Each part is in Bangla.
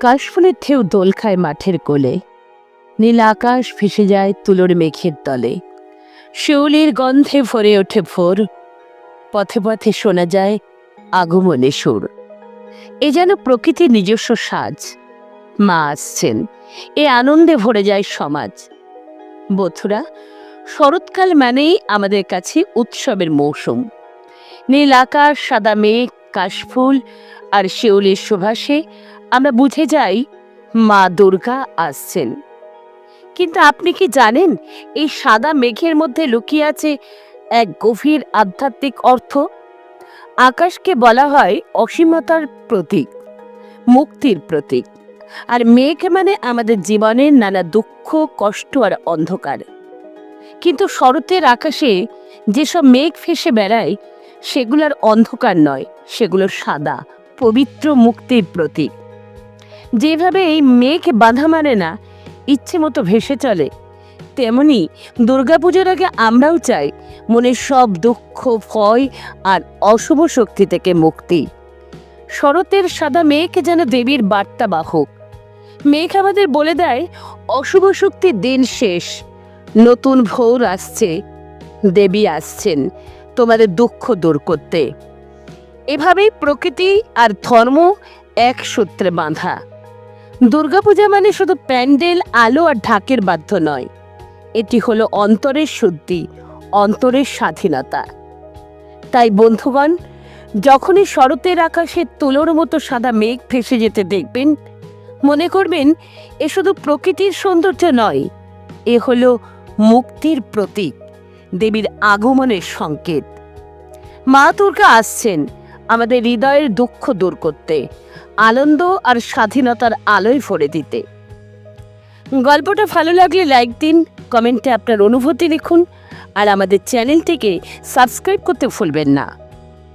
কাশফুলের ঢেউ দোল খায় মাঠের কোলে। নীল আকাশ ভেসে যায় তুলোর মেঘের তলে। শিউলির গন্ধে ভরে ওঠে ভোর। পথে পথে শোনা যায় আগমনে সুর। এ যেন প্রকৃতির নিজস্ব সাজ। মা আসছেন। এ আনন্দে ভরে যায় সমাজ। বথুরা শরৎকাল মানেই আমাদের কাছে উৎসবের মৌসুম। নীল আকাশ, সাদা মেঘ কাশফুল আর শিউলির সুভাষে আমরা বুঝে যাই মা দুর্গা আসছেন। কিন্তু আপনি কি জানেন, এই সাদা মেঘের মধ্যে লুকিয়ে আছে এক গভীর আধ্যাত্মিক অর্থ? আকাশকে বলা হয় অসীমতার প্রতীক, মুক্তির প্রতীক। আর মেঘ মানে আমাদের জীবনের নানা দুঃখ, কষ্ট আর অন্ধকার। কিন্তু শরতের আকাশে যেসব মেঘ ফেসে বেড়ায় সেগুলোর অন্ধকার নয় সেগুলো সাদা, পবিত্র মুক্তির প্রতীক। যেভাবে এই মেঘ বাধা মানে না, ইচ্ছে মতো ভেসে চলে, তেমনি দুর্গাপুজোর আগে আমরাও চাই মনের সব দুঃখ, ভয় আর অশুভ শক্তি থেকে মুক্তি। শরতের সাদা মেঘ যেন দেবীর বার্তা বাহক। মেঘ আমাদের বলে দেয়, অশুভ শক্তির দিন শেষ। নতুন ভোর আসছে, দেবী আসছেন। তোমাদের দুঃখ দূর করতে। এভাবেই প্রকৃতি আর ধর্ম এক সূত্রে বাঁধা। দুর্গাপূজা মানে শুধু প্যান্ডেল, আলো আর ঢাকের বাধ্য নয়। এটি হলো অন্তরের শুদ্ধি, অন্তরের স্বাধীনতা। তাই বন্ধুগণ, যখনই শরতের আকাশে তুলোর মতো সাদা মেঘ ভেসে যেতে দেখবেন, মনে করবেন, এ শুধু প্রকৃতির সৌন্দর্য নয়, এ হলো মুক্তির প্রতীক। দেবীর আগমনের সংকেত। মা দুর্গা আসছেন আমাদের হৃদয়ের দুঃখ দূর করতে, আনন্দ আর স্বাধীনতার আলোয় ভরে দিতে। গল্পটা ভালো লাগলে লাইক দিন কমেন্টে আপনার অনুভূতি লিখুন, আর আমাদের চ্যানেলটিকে সাবস্ক্রাইব করতে ভুলবেন না।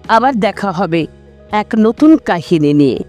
আবার দেখা হবে এক নতুন কাহিনী নিয়ে।